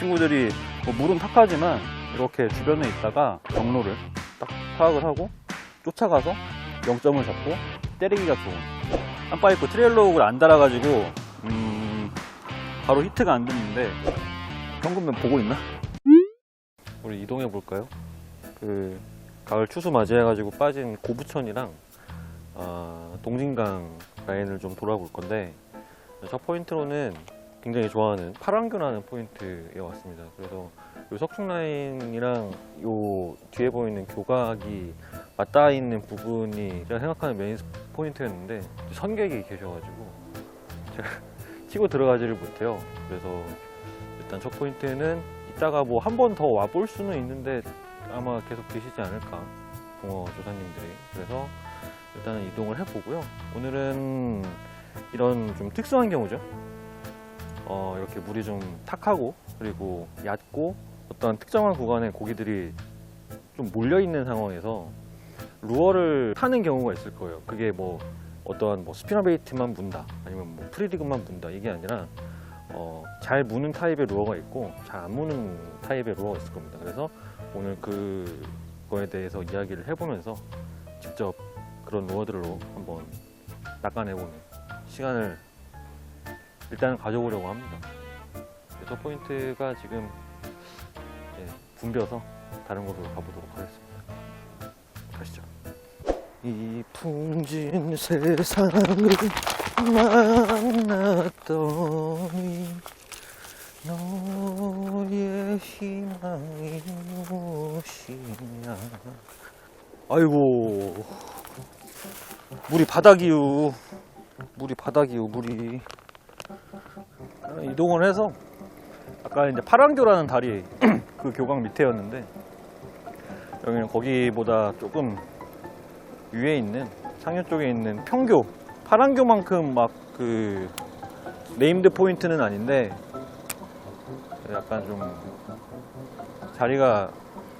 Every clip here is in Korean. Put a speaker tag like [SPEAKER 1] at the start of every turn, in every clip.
[SPEAKER 1] 친구들이 뭐 물은 탁하지만 이렇게 주변에 있다가 경로를 딱 파악을 하고 쫓아가서 0점을 잡고 때리기가 좋은 한바이크 트레일러옥을 안 달아가지고 음, 바로 히트가 안 됐는데 현금면 보고 있나? 우리 이동해 볼까요? 그 가을 추수 맞이해가지고 빠진 고부천이랑 아, 동진강 라인을 좀 돌아볼 건데 첫 포인트로는 굉장히 좋아하는 파랑교라는 포인트에 왔습니다. 그래서 요 석축 라인이랑 요 뒤에 보이는 교각이 맞닿아 있는 부분이 제가 생각하는 메인 포인트였는데 선객이 계셔가지고 제가 치고 들어가지를 못해요. 그래서 일단 첫 포인트는 이따가 뭐 한 번 더 와볼 수는 있는데 아마 계속 계시지 않을까 붕어 조사님들이 그래서 일단은 이동을 해보고요. 오늘은 이런 좀 특수한 경우죠. 어, 이렇게 물이 좀 탁하고 그리고 얕고 어떤 특정한 구간에 고기들이 좀 몰려 있는 상황에서 루어를 타는 경우가 있을 거예요. 그게 뭐 어떠한 뭐 스피너 베이트만 문다 아니면 뭐 프리디그만 문다 이게 아니라 어, 잘 무는 타입의 루어가 있고 잘 안 무는 타입의 루어가 있을 겁니다. 그래서 오늘 그거에 대해서 이야기를 해보면서 직접 그런 루어들로 한번 낚아내보는 시간을 일단은 가져보려고 합니다. 첫 포인트가 지금 이제 붐벼서 다른 곳으로 가보도록 하겠습니다. 가시죠. 이 풍진 세상을 만났더니 너의 희망이 무엇이냐 아이고 물이 바닥이요 물이 바닥이요 물이 이동을 해서 아까 이제 파랑교라는 다리 그 교각 밑에였는데 여기는 거기보다 조금 위에 있는 상류 쪽에 있는 평교 파랑교만큼 막 그 네임드 포인트는 아닌데 약간 좀 자리가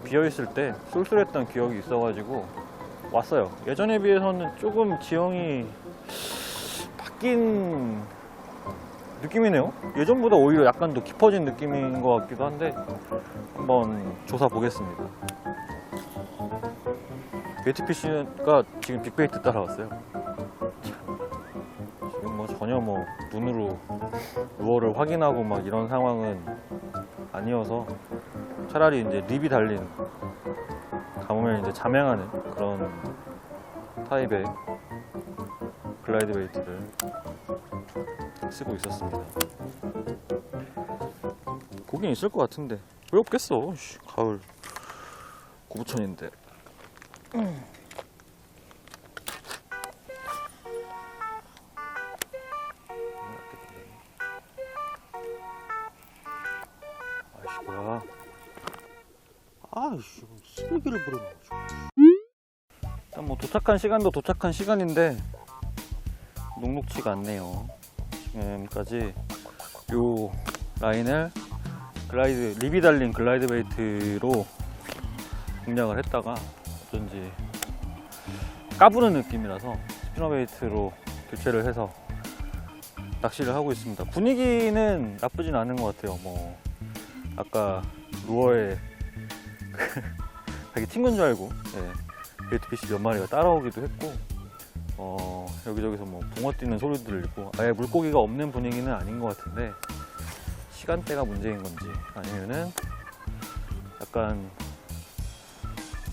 [SPEAKER 1] 비어 있을 때 쏠쏠했던 기억이 있어가지고 왔어요. 예전에 비해서는 조금 지형이 바뀐 느낌이네요. 예전보다 오히려 약간 더 깊어진 느낌인 것 같기도 한데 한번 조사 보겠습니다. 베이트피쉬가 지금 빅베이트 따라왔어요. 참, 지금 뭐 전혀 뭐 눈으로 루어를 확인하고 막 이런 상황은 아니어서 차라리 이제 립이 달린 감으면 이제 잠행하는 그런 타입의 글라이드 베이트를 쓰고 있었습니다. 고긴 있을 것 같은데 왜 없겠어? 씨, 가을 고부천인데. 아이씨 뭐야? 아이씨 쓰레기를 버려놓고. 일단 뭐 도착한 시간도 도착한 시간인데 녹록치가 않네요. 지금까지 요 라인을 글라이드 립이 달린 글라이드 베이트로 공략을 했다가 어쩐지 까부는 느낌이라서 스피너 베이트로 교체를 해서 낚시를 하고 있습니다. 분위기는 나쁘진 않은 것 같아요. 뭐 아까 루어에 자기 친구인 줄 알고 예, 베이트피시 몇 마리가 따라오기도 했고 어, 여기저기서 뭐 붕어 뛰는 소리 들리고 아예 물고기가 없는 분위기는 아닌 것 같은데 시간대가 문제인 건지 아니면은 약간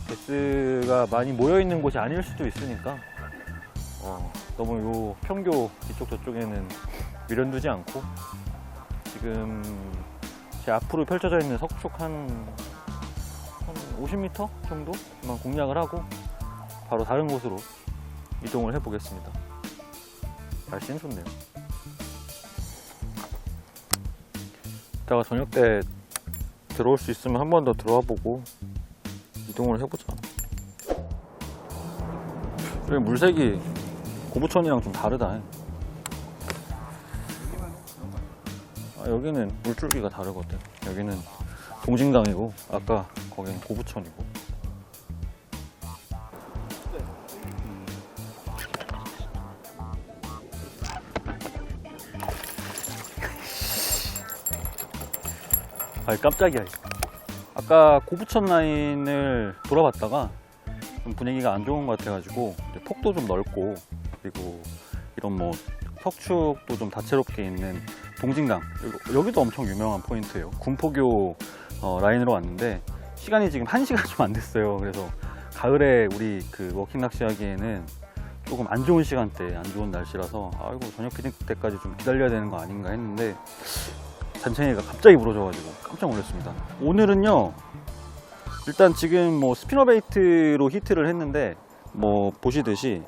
[SPEAKER 1] 베스가 많이 모여 있는 곳이 아닐 수도 있으니까 어, 너무 요 평교 이쪽 저쪽에는 미련두지 않고 지금 제 앞으로 펼쳐져 있는 석축 한, 한 50m 정도만 공략을 하고 바로 다른 곳으로 이동을 해보겠습니다. 날씨는 좋네요. 이따가 저녁 때 들어올 수 있으면 한 번 더 들어와 보고 이동을 해보자. 여기 물색이 고부천이랑 좀 다르다. 아, 여기는 물줄기가 다르거든. 여기는 동진강이고 아까 거기는 고부천이고. 아 깜짝이야. 아까 고부천 라인을 돌아봤다가 좀 분위기가 안 좋은 것 같아가지고 폭도 좀 넓고 그리고 이런 뭐 석축도 좀 다채롭게 있는 동진강 여기- 여기도 엄청 유명한 포인트예요. 군포교 어, 라인으로 왔는데 시간이 지금 1시가 좀안 됐어요. 그래서 가을에 우리 그 워킹 낚시하기에는 조금 안 좋은 시간대, 안 좋은 날씨라서 아이고 저녁 때까지 좀 기다려야 되는 거 아닌가 했는데 잔챙이가 갑자기 물어져가지고 깜짝 놀랐습니다. 오늘은요 일단 지금 뭐 스피너 베이트로 히트를 했는데 뭐 보시듯이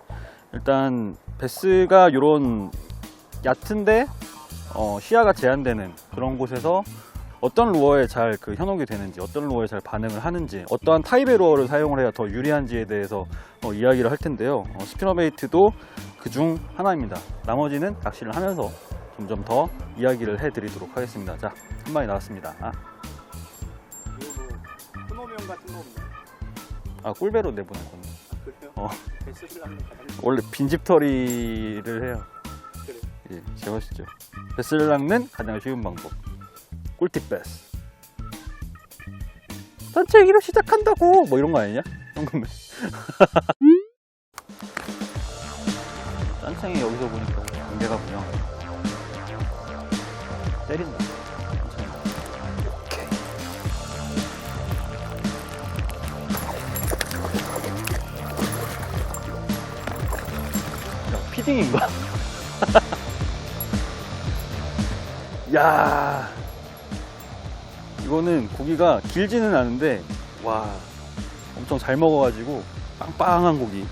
[SPEAKER 1] 일단 베스가 이런 얕은데 어, 시야가 제한되는 그런 곳에서 어떤 루어에 잘 그 현혹이 되는지 어떤 루어에 잘 반응을 하는지 어떠한 타입의 루어를 사용을 해야 더 유리한지에 대해서 어, 이야기를 할 텐데요 어, 스피너 베이트도 그중 하나입니다 나머지는 낚시를 하면서 점점 더 이야기를 해드리도록 하겠습니다. 자 한 마리 나왔습니다. 아,
[SPEAKER 2] 큰오명 같은 거 없나요?
[SPEAKER 1] 아 꿀배로 내보낼 건데
[SPEAKER 2] 그래요?
[SPEAKER 1] 어.
[SPEAKER 2] 가장
[SPEAKER 1] 원래 빈집털이를 해요.
[SPEAKER 2] 그래.
[SPEAKER 1] 예, 제맛이죠. 베스를 낚는 가장 쉬운 방법. 꿀팁 베스 산책이로 시작한다고! 뭐 이런 거 아니냐? 황금배 짠챙이 여기서 보니까 관계가 분명 야, 피딩인가? 야. 이거는 고기가 길지는 않은데 와. 엄청 잘 먹어가지고 빵빵한 고기.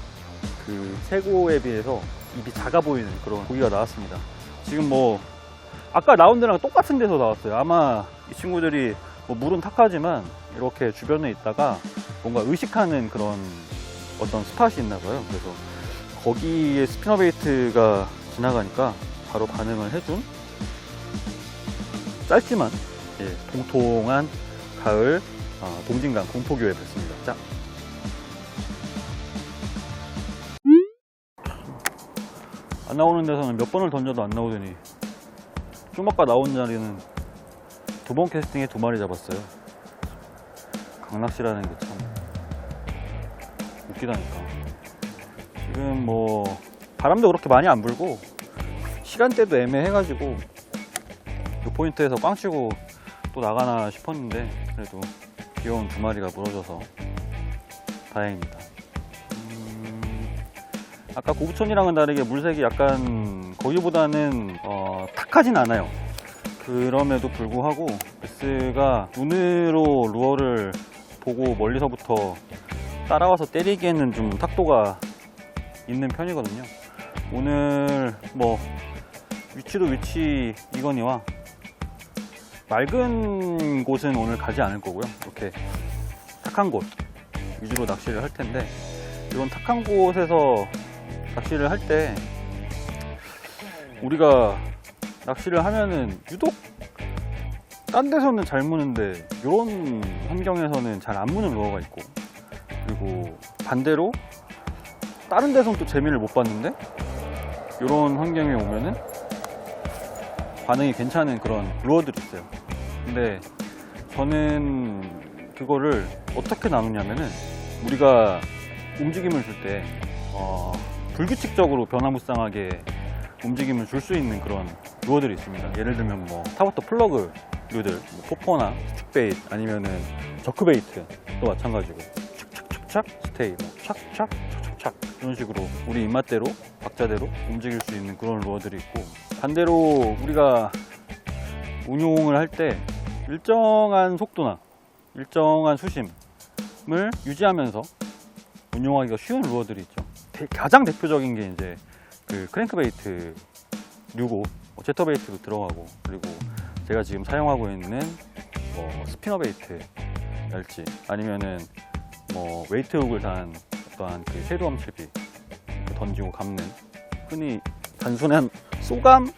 [SPEAKER 1] 그 새고에 비해서 입이 작아 보이는 그런 고기가 나왔습니다. 지금 뭐 아까 데랑 똑같은 데서 나왔어요. 아마 이 친구들이 뭐 물은 탁하지만 이렇게 주변에 있다가 뭔가 의식하는 그런 어떤 스팟이 있나 봐요. 그래서 거기에 스피너 베이트가 지나가니까 바로 반응을 해준 짧지만 예, 통통한 가을 어, 동진강 공포교에 뵙습니다. 자. 안 나오는 데서는 몇 번을 던져도 안 나오더니 좀 아까 나온 자리는 두 번 캐스팅에 두 마리 잡았어요. 강낚시라는 게 참 웃기다니까. 지금 뭐 바람도 그렇게 많이 안 불고 시간대도 애매해가지고 그 포인트에서 꽝 치고 또 나가나 싶었는데 그래도 귀여운 두 마리가 물어져서 다행입니다. 음, 아까 고부천이랑은 다르게 물색이 약간 거기보다는 어, 탁하진 않아요. 그럼에도 불구하고 베스가 눈으로 루어를 보고 멀리서부터 따라와서 때리기에는 좀 탁도가 있는 편이거든요. 오늘 뭐 위치도 위치 이거니와 맑은 곳은 오늘 가지 않을 거고요. 이렇게 탁한 곳 위주로 낚시를 할 텐데 이런 탁한 곳에서 낚시를 할 때 우리가 낚시를 하면은 유독 딴 데서는 잘 무는데 이런 환경에서는 잘 안 무는 루어가 있고 그리고 반대로 다른 데서는 또 재미를 못 봤는데 이런 환경에 오면은 반응이 괜찮은 그런 루어들이 있어요. 근데 저는 그거를 어떻게 나누냐면은 우리가 움직임을 줄때 어, 불규칙적으로 변화무쌍하게 움직임을 줄 수 있는 그런 루어들이 있습니다. 예를 들면 뭐 타버터 플러그 류들, 뭐 포퍼나 스틱베이트 아니면은 저크베이트도 마찬가지고 착착착착 스테이, 뭐 착착 이런 식으로 우리 입맛대로 박자대로 움직일 수 있는 그런 루어들이 있고 반대로 우리가 운용을 할 때 일정한 속도나 일정한 수심을 유지하면서 운용하기가 쉬운 루어들이 있죠. 대- 가장 대표적인 게 이제 그 크랭크베이트 류고 뭐 제터베이트도 들어가고 그리고 제가 지금 사용하고 있는 뭐 스피너베이트 랄지 아니면은 뭐 웨이트훅을 단 어떠한 그 섀도우 암채비 던지고 감는 흔히 단순한 쏘감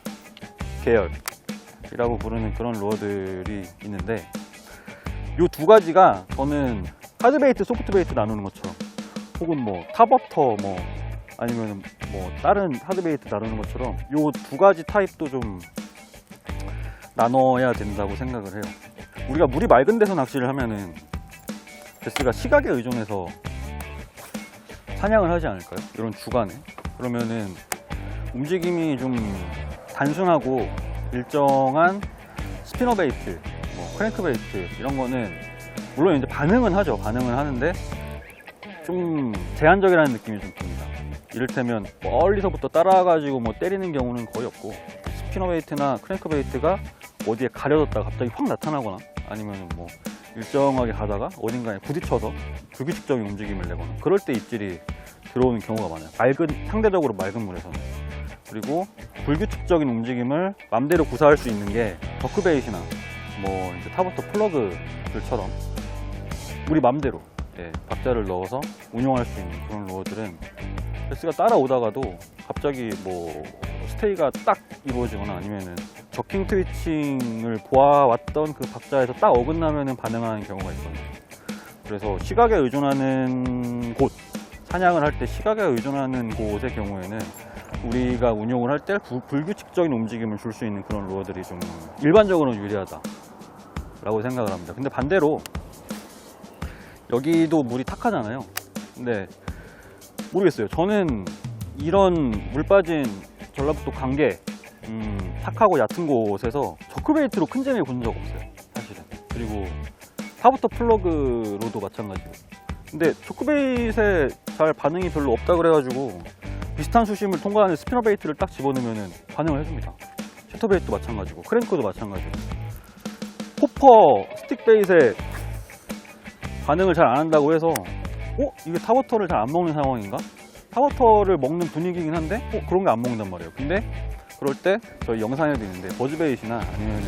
[SPEAKER 1] 계열이라고 부르는 그런 루어들이 있는데 이 두 가지가 저는 하드베이트, 소프트베이트 나누는 것처럼 혹은 뭐 탑업터 뭐 아니면 뭐 다른 하드베이트 나누는 것처럼 이 두 가지 타입도 좀 나눠야 된다고 생각을 해요. 우리가 물이 맑은 데서 낚시를 하면은 베스가 시각에 의존해서 사냥을 하지 않을까요? 이런 주간에 그러면은 움직임이 좀 단순하고 일정한 스피너 베이트, 뭐 크랭크 베이트 이런 거는 물론 이제 반응은 하죠. 반응은 하는데 좀 제한적이라는 느낌이 좀 듭니다. 이를테면 멀리서부터 따라와가지고 뭐 때리는 경우는 거의 없고 스피너 베이트나 크랭크 베이트가 어디에 가려졌다가 갑자기 확 나타나거나 아니면 뭐 일정하게 가다가 어딘가에 부딪혀서 불규칙적인 움직임을 내거나 그럴 때 입질이 들어오는 경우가 많아요. 맑은 상대적으로 맑은 물에서는 그리고 불규칙적인 움직임을 맘대로 구사할 수 있는 게 버크베이트나 뭐 이제 타버터 플러그들처럼 우리 맘대로 예, 박자를 넣어서 운용할 수 있는 그런 로어들은 베스가 따라오다가도 갑자기 뭐 스테이가 딱 이루어지거나 아니면은 저킹 트위칭을 보아왔던 그 박자에서 딱 어긋나면은 반응하는 경우가 있거든요. 그래서 시각에 의존하는 곳, 사냥을 할 때 시각에 의존하는 곳의 경우에는 우리가 운용을 할 때 불규칙적인 움직임을 줄 수 있는 그런 로어들이 좀 일반적으로 유리하다 라고 생각을 합니다. 근데 반대로 여기도 물이 탁하잖아요. 근데 모르겠어요. 저는 이런 물 빠진 전라북도 관계 음, 탁하고 얕은 곳에서 저크베이트로 큰 재미 본 적 없어요. 사실은. 그리고 파부터 플러그로도 마찬가지고. 근데 초크베이트에 잘 반응이 별로 없다 그래가지고 비슷한 수심을 통과하는 스피너 베이트를 딱 집어넣으면 반응을 해줍니다. 셔터 베이트도 마찬가지고 크랭크도 마찬가지고 호퍼 스틱 베이트에 반응을 잘 안 한다고 해서 어? 이게 타버터를 잘 안 먹는 상황인가? 타버터를 먹는 분위기긴 한데 어? 그런 게안 먹는단 말이에요. 근데 그럴 때 저희 영상에도 있는데 버즈베이트나 아니면은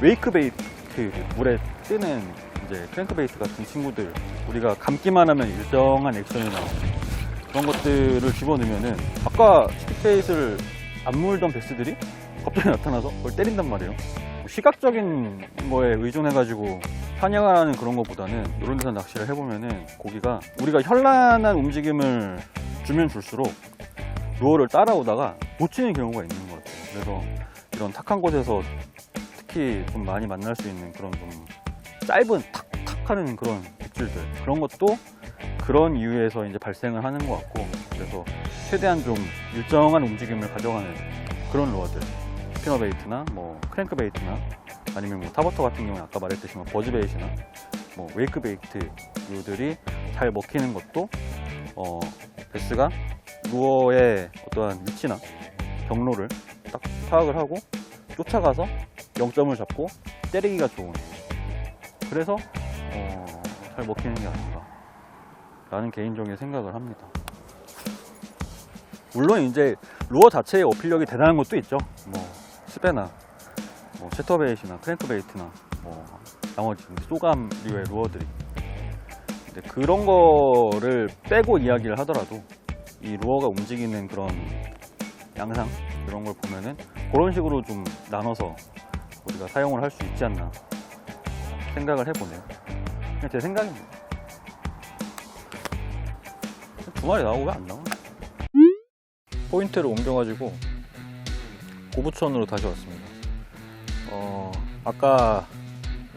[SPEAKER 1] 웨이크 베이트 물에 뜨는 이제 크랭크 베이트 같은 친구들 우리가 감기만 하면 일정한 액션이 나오는 그런 것들을 집어넣으면은 아까 스틱 베이트를 안 물던 베스들이 갑자기 나타나서 그걸 때린단 말이에요. 뭐 시각적인 거에 의존해가지고 사냥을 하는 그런 것보다는 이런 데서 낚시를 해보면은 고기가 우리가 현란한 움직임을 주면 줄수록 루어를 따라오다가 놓치는 경우가 있는 것 같아요. 그래서 이런 탁한 곳에서 특히 좀 많이 만날 수 있는 그런 좀 짧은 탁탁 하는 그런 입질들 그런 것도 그런 이유에서 이제 발생을 하는 것 같고 그래서 최대한 좀 일정한 움직임을 가져가는 그런 루어들 스피너 베이트나 뭐 크랭크 베이트나 아니면 뭐 타버터 같은 경우는 아까 말했듯이 뭐 버즈 베이트나 뭐 웨이크 베이트 류들이 잘 먹히는 것도 어 베스가 루어의 어떠한 위치나 경로를 딱 파악을 하고 쫓아가서 0점을 잡고 때리기가 좋은. 그래서 어, 잘 먹히는 게 아닌가 라는 개인적인 생각을 합니다. 물론 이제 루어 자체의 어필력이 대단한 것도 있죠. 뭐 스페나 뭐 셔터베이트나 크랭크베이트나 뭐 나머지 소감류의 루어들이 근데 그런 거를 빼고 이야기를 하더라도 이 루어가 움직이는 그런 양상 이런 걸 보면은 그런 식으로 좀 나눠서 우리가 사용을 할 수 있지 않나 생각을 해보네요. 그냥 제 생각입니다. 두 마리 나오고 왜 안 나오나? 포인트를 옮겨가지고 고부천으로 다시 왔습니다. 어, 아까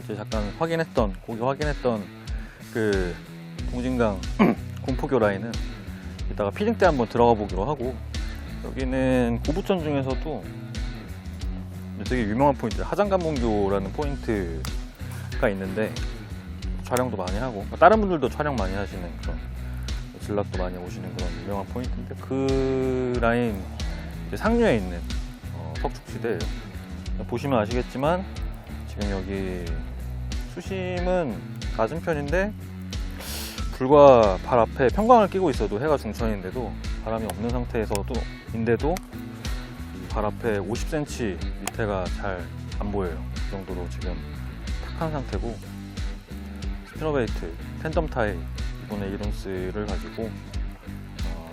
[SPEAKER 1] 이제 잠깐 확인했던 고기 확인했던 그 동진강 군포교 라인은 이따가 피딩 때 한번 들어가 보기로 하고 여기는 고부천 중에서도 되게 유명한 포인트 하장간문교라는 포인트가 있는데 촬영도 많이 하고 다른 분들도 촬영 많이 하시는 그런 전락도 많이 오시는 그런 유명한 포인트인데 그 라인 상류에 있는 어, 석축지대예요 보시면 아시겠지만 지금 여기 수심은 낮은 편인데 불과 발 앞에 평광을 끼고 있어도 해가 중천인데도 바람이 없는 상태에서도 인데도 발 앞에 50cm 밑에가 잘 안 보여요. 그 정도로 지금 탁한 상태고 스피너베이트 팬덤 타이 이번에 이론스를 가지고 어,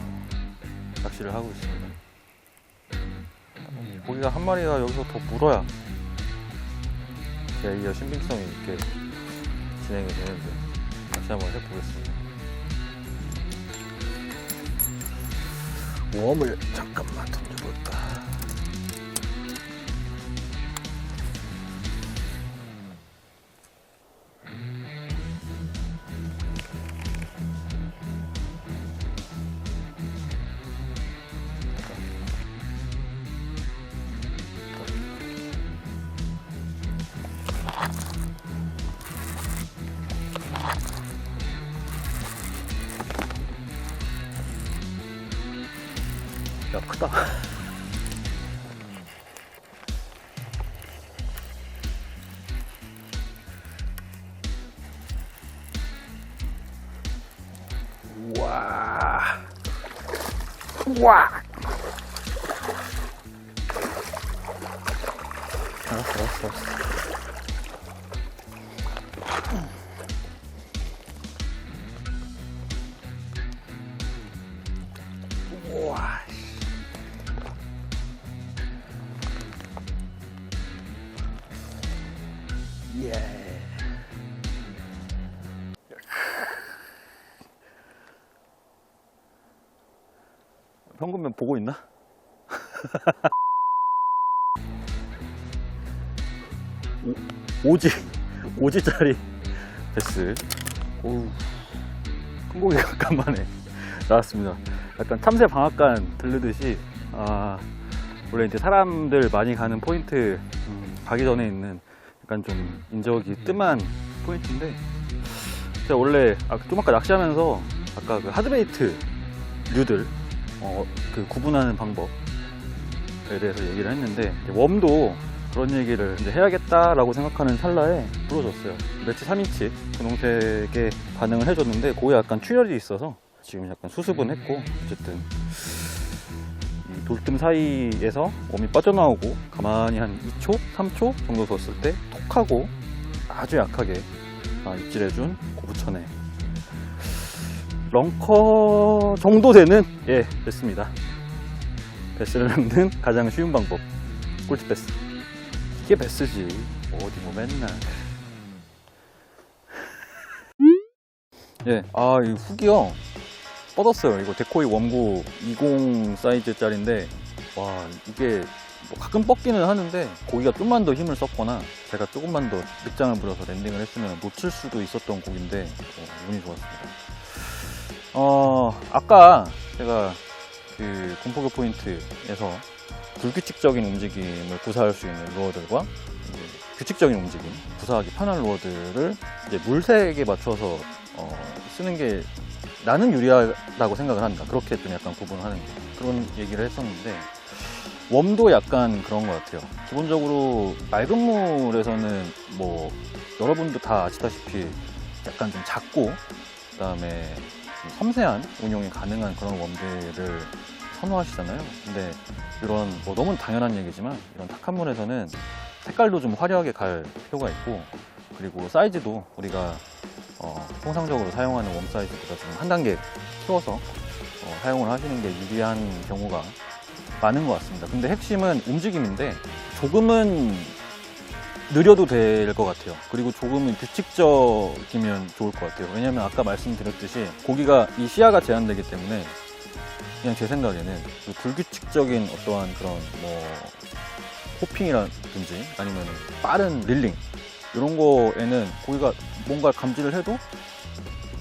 [SPEAKER 1] 낚시를 하고 있습니다. 음, 고기가 한 마리가 여기서 더 물어야 제이어 신빙성이 있게 진행이 되는데 다시 한번 해보겠습니다. 웜을 잠깐만 던져볼까. 야, 크다. 우와. 우와. 현금면 보고 있나? 오, 오지 오지짜리. 베스 오우 큰 고기가 간만에 나왔습니다. 약간 탐새 방앗간 들르듯이 아 원래 이제 사람들 많이 가는 포인트 음, 가기 전에 있는 약간 좀 인적이 뜸한 포인트인데 제가 원래 아, 좀 아까 낚시하면서 아까 그 하드베이트 류들 어, 그 구분하는 방법에 대해서 얘기를 했는데 웜도 그런 얘기를 이제 해야겠다라고 생각하는 찰나에 부러졌어요. 매치 3인치 분홍색에 반응을 해줬는데 그게 약간 출혈이 있어서 지금 약간 수습은 했고 어쨌든 이 돌뜸 사이에서 웜이 빠져나오고 가만히 한 2초, 3초 정도 뒀을 때 톡하고 아주 약하게 아, 입질해준 고부천에 런커 정도 되는 예 됐습니다. 베스를 잡는 가장 쉬운 방법 꿀팁 베스. 이게 베스지. 어디 뭐 맨날. 예아이 훅이요. 뻗었어요. 이거 데코이 원구 20 사이즈짜리인데 와 이게 뭐 가끔 뻗기는 하는데 고기가 좀만 더 힘을 썼거나 제가 조금만 더 늑장을 부려서 랜딩을 했으면 놓칠 수도 있었던 곡인데 어, 운이 좋았습니다 어, 아까 제가 그 공포교 포인트에서 불규칙적인 움직임을 구사할 수 있는 루어들과 이제 규칙적인 움직임, 구사하기 편한 루어들을 이제 물색에 맞춰서 어, 쓰는 게 나는 유리하다고 생각을 한다. 그렇게 좀 약간 구분하는 게. 그런 얘기를 했었는데, 웜도 약간 그런 것 같아요. 기본적으로 맑은 물에서는 뭐, 여러분도 다 아시다시피 약간 좀 작고, 그 다음에 좀 섬세한 운용이 가능한 그런 웜들을 선호하시잖아요. 근데 이런 뭐 너무 당연한 얘기지만 이런 탁한 물에서는 색깔도 좀 화려하게 갈 필요가 있고 그리고 사이즈도 우리가 어, 통상적으로 사용하는 웜 사이즈보다 좀 한 단계 키워서 어, 사용을 하시는 게 유리한 경우가 많은 것 같습니다. 근데 핵심은 움직임인데 조금은 느려도 될 것 같아요. 그리고 조금은 규칙적이면 좋을 것 같아요. 왜냐면 아까 말씀드렸듯이 고기가 이 시야가 제한되기 때문에 그냥 제 생각에는 그 불규칙적인 어떠한 그런 뭐 호핑이라든지 아니면 빠른 릴링 이런 거에는 고기가 뭔가 감지를 해도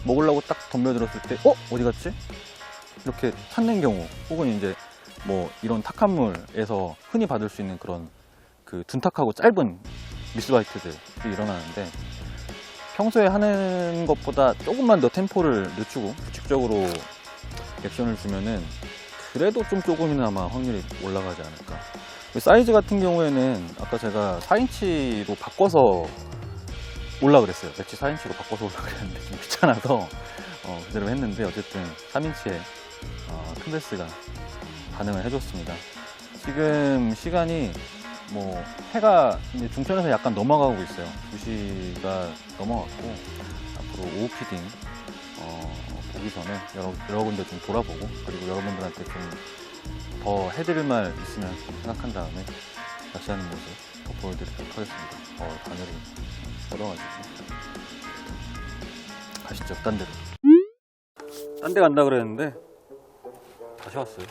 [SPEAKER 1] 먹으려고 딱 덤벼들었을 때 어? 어디 갔지? 이렇게 찾는 경우 혹은 이제 뭐 이런 탁한 물에서 흔히 받을 수 있는 그런 그 둔탁하고 짧은 미스바이트들이 일어나는데 평소에 하는 것보다 조금만 더 템포를 늦추고 규칙적으로 액션을 주면은 그래도 좀 조금이나마 확률이 올라가지 않을까. 사이즈 같은 경우에는 아까 제가 4인치로 바꿔서 올라 그랬어요. 매치 4인치로 바꿔서 올라 그랬는데 좀 귀찮아서 어, 그대로 했는데 어쨌든 3인치에 어, 큰 베스가 반응을 해줬습니다. 지금 시간이 뭐 해가 이제 중천에서 약간 넘어가고 있어요. 2시가 넘어갔고 앞으로 오후 피딩 어, 보기 전에 여러, 여러 군데 좀 돌아보고 그리고 여러분들한테 좀 더 해드릴 말 있으면 생각한 다음에 낚시하는 모습 더 보여드리도록 하겠습니다. 어, 바늘이 뻗어가지고 가시죠, 딴 데로. 딴 데 간다 그랬는데 다시 왔어요.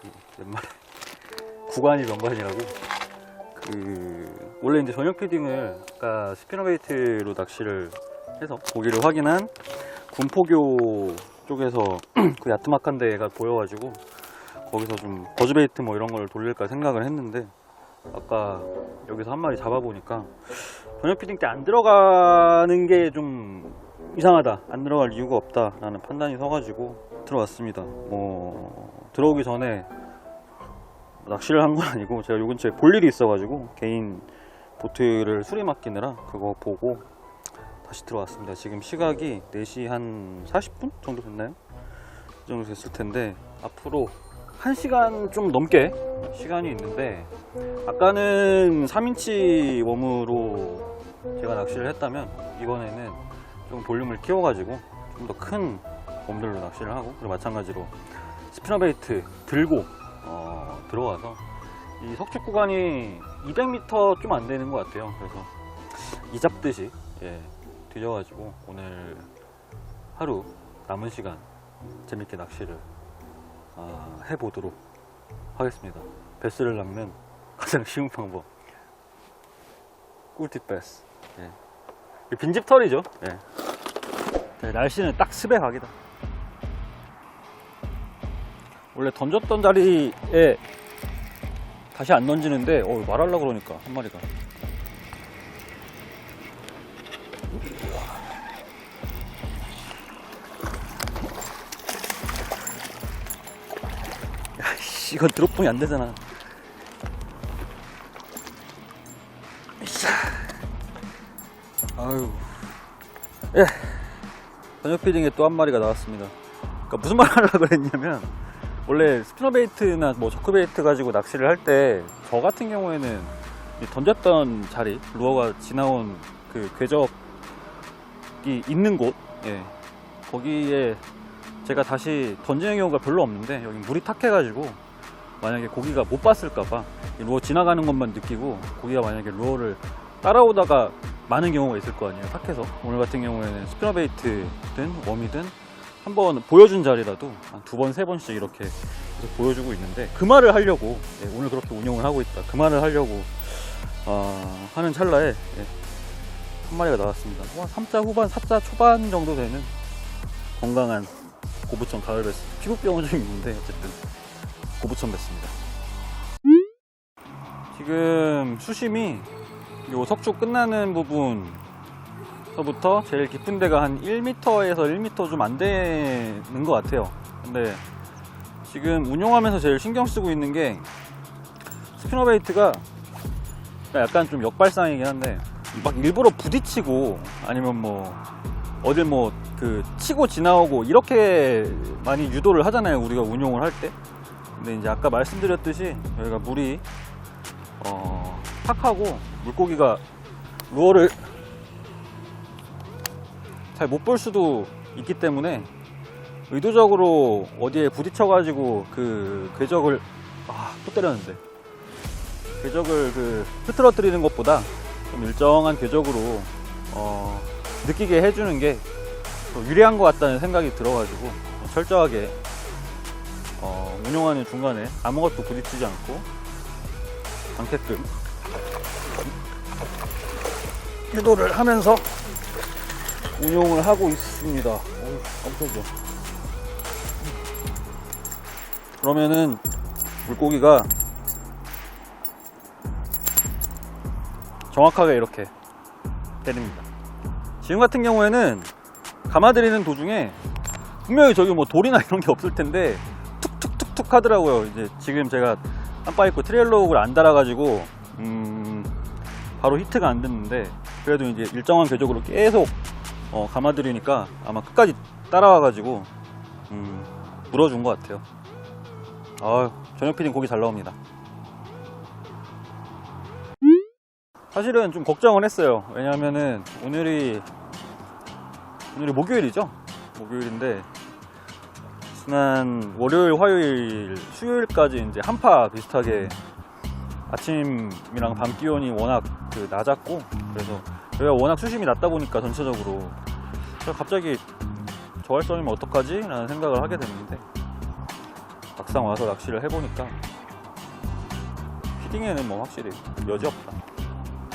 [SPEAKER 1] 그 옛말에 구간이 명관이라고? 그 원래 이제 저녁 피딩을 아까 스피너베이트로 낚시를 해서 고기를 확인한 군포교 쪽에서 그 야트막한 데가 보여가지고 거기서 좀 버즈베이트 뭐 이런 걸 돌릴까 생각을 했는데 아까 여기서 한 마리 잡아보니까 저녁 피딩 때 안 들어가는 게 좀 이상하다 안 들어갈 이유가 없다 라는 판단이 서가지고 들어왔습니다. 뭐 들어오기 전에 낚시를 한 건 아니고 제가 요 근처에 볼 일이 있어가지고 개인 보트를 수리 맡기느라 그거 보고 다시 들어왔습니다. 지금 시각이 4시 한 40분 정도 됐나요? 이 정도 됐을 텐데 앞으로 1시간 좀 넘게 시간이 있는데 아까는 3인치 웜으로 제가 낚시를 했다면 이번에는 좀 볼륨을 키워가지고 좀 더 큰 웜들로 낚시를 하고 그리고 마찬가지로 스피너베이트 들고 어, 들어와서 이 석축 구간이 200m 좀 안 되는 것 같아요. 그래서 이 잡듯이 예, 뒤져가지고 오늘 하루 남은 시간 재밌게 낚시를 아, 해보도록 하겠습니다. 베스를 낚는 가장 쉬운 방법. 꿀팁 베스. 예. 이 빈집 털이죠. 예. 네, 날씨는 딱 습의 각이다. 원래 던졌던 자리에 다시 안 던지는데 어, 말하려고 그러니까 한 마리가. 야씨 이건 드롭봉이 안 되잖아. 아유. 예. 저녁 피딩에 또 한 마리가 나왔습니다. 그러니까 무슨 말 하려고 했냐면 원래 스피너베이트나 뭐 저크베이트 가지고 낚시를 할 때 저 같은 경우에는 이 던졌던 자리 루어가 지나온 그 궤적이 있는 곳 예, 거기에 제가 다시 던지는 경우가 별로 없는데 여기 물이 탁해가지고 만약에 고기가 못 봤을까봐 이 루어 지나가는 것만 느끼고 고기가 만약에 루어를 따라오다가 많은 경우가 있을 거 아니에요 탁해서. 오늘 같은 경우에는 스피너베이트든 웜이든 한번 보여준 자리라도 한 두 번, 세 번씩 이렇게 보여주고 있는데 그 말을 하려고 예, 오늘 그렇게 운영을 하고 있다. 그 말을 하려고 어, 하는 찰나에 예, 한 마리가 나왔습니다. 와, 3자 후반, 4자 초반 정도 되는 건강한 고부천 가을 베스. 피부병은 좀 있는데 어쨌든 고부천 베스입니다. 지금 수심이 요 석축 끝나는 부분 서부터 제일 깊은 데가 한 1m에서 1m 좀 안 되는 것 같아요. 근데 지금 운용하면서 제일 신경 쓰고 있는 게 스피너 베이트가 약간 좀 역발상이긴 한데 막 일부러 부딪히고 아니면 뭐 어딜 뭐 그 치고 지나오고 이렇게 많이 유도를 하잖아요. 우리가 운용을 할 때. 근데 이제 아까 말씀드렸듯이 여기가 물이 어, 탁하고 물고기가 루어를 잘 못 볼 수도 있기 때문에 의도적으로 어디에 부딪혀가지고 그 궤적을 아 또 때렸는데. 궤적을 그 흐트러뜨리는 것보다 좀 일정한 궤적으로 어, 느끼게 해주는 게더 유리한 것 같다는 생각이 들어가지고 철저하게 어, 운용하는 중간에 아무것도 부딪히지 않고 않게끔 유도를 하면서 운용을 하고 있습니다. 어우, 깜짝이야. 그러면은 물고기가 정확하게 이렇게 때립니다. 지금 같은 경우에는 감아들이는 도중에 분명히 저기 뭐 돌이나 이런 게 없을 텐데 툭툭툭툭 하더라고요. 이제 지금 제가 깜빡 잊고 트레일러옥을 안 달아가지고 음, 바로 히트가 안 됐는데 그래도 이제 일정한 궤적으로 계속 어, 감아들이니까 아마 끝까지 따라와가지고 음, 물어준 것 같아요. 아유, 저녁 피딩 고기 잘 나옵니다. 사실은 좀 걱정을 했어요. 왜냐하면은 오늘이 오늘이 목요일이죠. 목요일인데 지난 월요일, 화요일, 수요일까지 이제 한파 비슷하게 아침이랑 밤 기온이 워낙 그 낮았고 그래서 여기가 워낙 수심이 낮다 보니까 전체적으로. 제가 갑자기 저할 썰이면 어떡하지? 라는 생각을 하게 됐는데 막상 와서 낚시를 해보니까 피딩에는 뭐 확실히 여지 없다.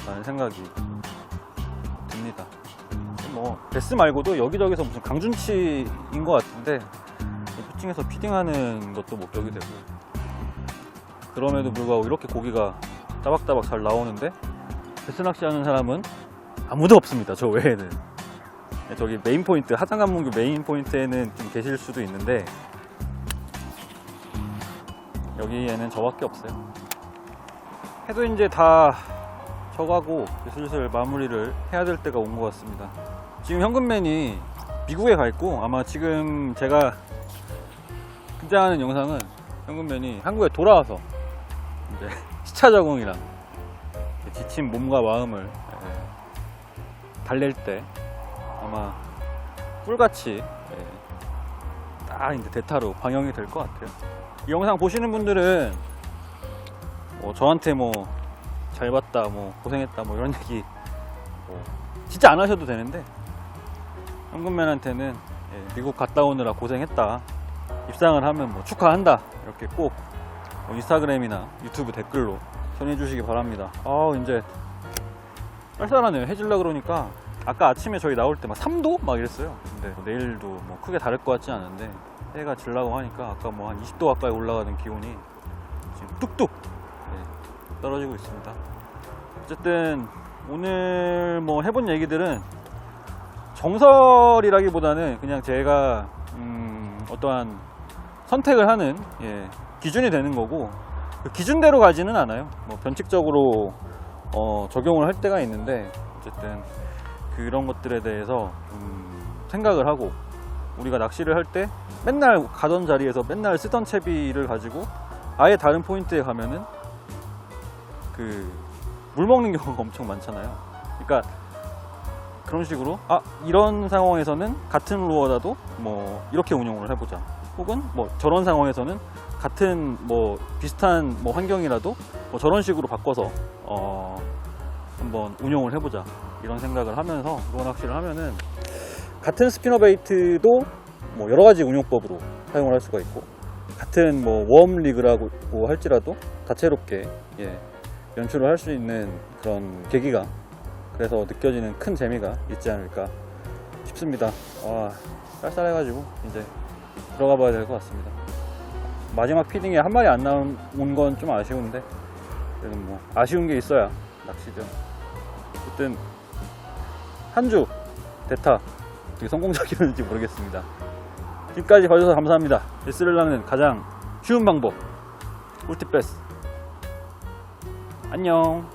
[SPEAKER 1] 라는 생각이 듭니다. 뭐 베스 말고도 여기저기서 무슨 강준치인 것 같은데 피팅에서 피딩하는 것도 목격이 되고 그럼에도 불구하고 이렇게 고기가 따박따박 잘 나오는데 베스 낚시하는 사람은 아무도 없습니다 저 외에는 네, 저기 메인 포인트 하상간문교 메인 포인트에는 좀 계실 수도 있는데 여기에는 저밖에 없어요. 해도 이제 다 이제 슬슬 마무리를 해야 될 때가 온 것 같습니다. 지금 현금맨이 미국에 가 있고 아마 지금 제가 등장하는 영상은 현금맨이 한국에 돌아와서 이제 시차 적응이랑 지친 몸과 마음을 예, 달랠 때 아마 꿀같이 예, 딱 이제 대타로 방영이 될 것 같아요. 이 영상 보시는 분들은 뭐 저한테 뭐 잘 봤다, 뭐 고생했다, 뭐 이런 얘기 뭐 진짜 안 하셔도 되는데 현금맨한테는 예, 미국 갔다 오느라 고생했다. 입상을 하면 뭐 축하한다 이렇게 꼭 뭐 인스타그램이나 유튜브 댓글로 전해주시기 바랍니다. 아 이제 쌀쌀하네요. 해질라 그러니까 아까 아침에 저희 나올 때 막 3도 막 이랬어요. 근데 뭐 내일도 뭐 크게 다를 것 같지 않은데 해가 질라고 하니까 아까 뭐 한 20도 가까이 올라가는 기온이 지금 뚝뚝 네, 떨어지고 있습니다. 어쨌든 오늘 뭐 해본 얘기들은 정설이라기보다는 그냥 제가 음, 어떠한 선택을 하는 예, 기준이 되는 거고 그 기준대로 가지는 않아요. 뭐 변칙적으로 어, 적용을 할 때가 있는데 어쨌든 그런 것들에 대해서 음, 생각을 하고 우리가 낚시를 할 때 맨날 가던 자리에서 맨날 쓰던 채비를 가지고 아예 다른 포인트에 가면은 그 물 먹는 경우가 엄청 많잖아요. 그러니까 그런 식으로 아 이런 상황에서는 같은 루어라도 뭐 이렇게 운영을 해보자. 혹은 뭐 저런 상황에서는 같은 뭐 비슷한 뭐 환경이라도 뭐 저런 식으로 바꿔서 어 한번 운영을 해보자 이런 생각을 하면서 루어 낚시를 하면은 같은 스피너 베이트도 뭐 여러 가지 운용법으로 사용을 할 수가 있고 같은 뭐 웜 리그라고 할지라도 다채롭게 예, 연출을 할 수 있는 그런 계기가 그래서 느껴지는 큰 재미가 있지 않을까 싶습니다. 와 쌀쌀해가지고 이제 들어가 봐야 될 것 같습니다. 마지막 피딩에 한 마리 안 나온 건 좀 아쉬운데 그래도 뭐 아쉬운 게 있어야 낚시죠. 어쨌든 한 주 대타 어떻게 성공적이었는지 모르겠습니다. 지금까지 봐주셔서 감사합니다. S를 낚는 가장 쉬운 방법 꿀팁 베스 안녕